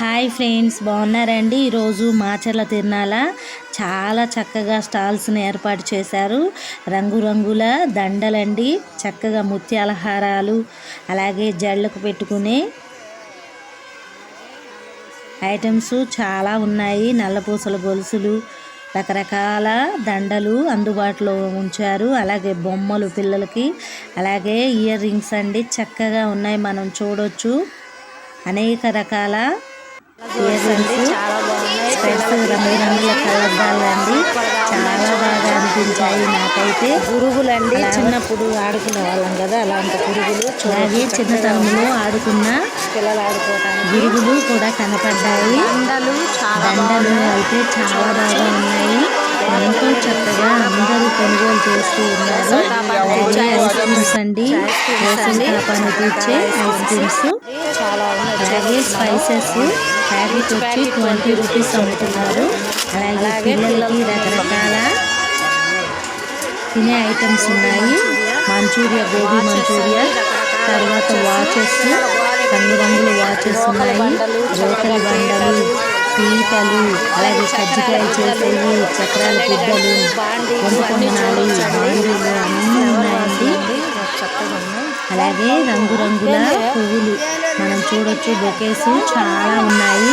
Hi friends బాగున్నారండి? ఈరోజు మాచర్ల తిరునాల చాలా చక్కగా స్టాల్స్ని ఏర్పాటు చేశారు. రంగురంగుల దండలండి చక్కగా ముత్యాల హారాలు అలాగే జళ్ళకు పెట్టుకునే ఐటమ్స్ చాలా ఉన్నాయి. నల్లపూసల గొలుసులు రకరకాల దండలు అందుబాటులో ఉంచారు. అలాగే బొమ్మలు పిల్లలకి అలాగే ఇయర్ రింగ్స్ అండి చక్కగా ఉన్నాయి. మనం చూడొచ్చు. అనేక రకాల రంగురంగుల కలర్దాలు అండి. చాలా బాగా అనిపించాయి నాకైతే. పురుగులండి చిన్నప్పుడు ఆడుకునే వాళ్ళం కదా అలాంటి పురుగులు అలాగే చిన్నతనంలో ఆడుకున్న పిల్లలు ఆడుకోవడానికి గిరుగులు కూడా కనపడ్డాయి. దండలు చాలా అయితే చాలా బాగా ఉన్నాయి. కొనుగోలు చేస్తూ ఉన్నారు. ఐస్ క్రీమ్స్ అండి. ఐస్ క్రీమ్స్ అలాగే స్పైసెస్. ప్యాకెట్ వచ్చి ట్వంటీ రూపీస్ అమ్ముతున్నారు. అలాగే పిల్లలకి రకరకాల తినే ఐటమ్స్ ఉన్నాయి. Manchurian gobi manchurian. తర్వాత వాచెస్ రంగురంగుల వాచెస్ ఉన్నాయి. రోకలి బండలు. పీతలు అలాగే కజ్జికాయలు చేసేవి చక్రాల గుడ్డలు వండుకొండనాలు బాండీలు అన్నీ ఉన్నాయండి. అలాగే రంగురంగుల పువ్వులు. మనం చూడొచ్చు బొకేస్ చాలా ఉన్నాయి.